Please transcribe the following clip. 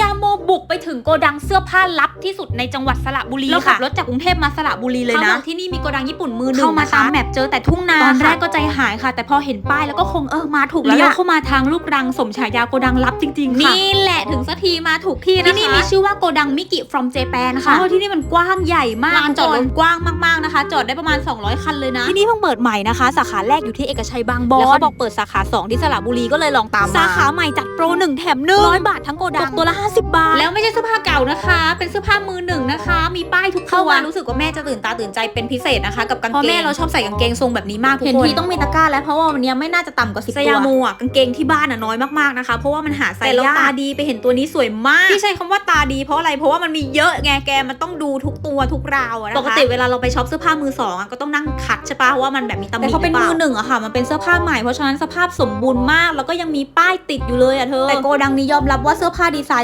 ยามโมบุกไปถึงโกดังเสื้อผ้าลับที่สุดในจังหวัดสระบุรีแล้วขัค่ะบรถจากกรุงเทพมาสระบุรีเลยเขานะบอกที่นี่มีโกดังญี่ปุ่นมือหนึ่งเข้ามานะคะตามแมปเจอแต่ทุ่งนาตอนแรกค่ะก็ใจหายค่ะ แต่พอเห็นป้ายแล้วก็คงเออมาถูกแล้วเลี้ยวล่ะเข้ามาทางลูกรังสมฉายาโกดังลับจริงๆค่ะนี่แหละถึงสักทีมาถูกที่นะคะที่นี่มีชื่อว่าโกดังมิกิ from Japan ค่ะค่ะที่นี่มันกว้างใหญ่มากลานจอดรถทุกคนกว้างมากๆ นะคะ จอดได้ประมาณ 200 คันเลยนะ ที่นี่เพิ่งเปิดใหม่นะคะ สาขาแรกอยู่ที่เอกชัยบางบอนแล้วเขาบอกเปิดสาขา 2 ที่สระบุรีก็เลยลองตามมาสาขาใหม่จัดโปรหนึ่งแถมหนึ่งร้อยบาททั้งโกดังตัวละ50 บาท แล้วไม่ใช่เสื้อผ้าเก่านะคะ เป็นเสื้อผ้ามือหนึ่งนะคะ มีป้ายทุกเข้าตัวมารู้สึกว่าแม่จะตื่นตาตื่นใจเป็นพิเศษนะคะ กับกางเพราะเกงแม่เราชอบใส่กางเกงทรงแบบนี้มากทุกเห็นคนทีต้องมีตะกร้าแล้วเพราะว่าวันนี้ไม่น่าจะต่ำกว่าสิบสตัวยามโมอะกางเกงที่บ้านอะน้อยมากๆนะคะเพราะว่ามันหาใส่แต่เรายากตาดีไปเห็นตัวนี้สวยมากที่ใช้คำว่าตาดีเพราะอะไรเพราะว่ามันมีเยอะไงแกมันต้องดูทุกตัวทุกราวอะนะคะปกติเวลาเราไปช็อปเสื้อผ้ามือสองอะก็ต้องนั่งคัดใช่ปะว่ามันแบบมีตำหนิแต่เขาเป็นหรือมืปอล่าหนึ่งอะค่ะ มันเป็นเสื้อผ้าใหม่เพราะฉะนั้นสภาพสมบูรณ์มาก แล้วก็ยังมีป้ายติดอยู่เลยอะเธอแต่โกดังนี้ยอมรับว่าเสื้อผ้าดีไซน์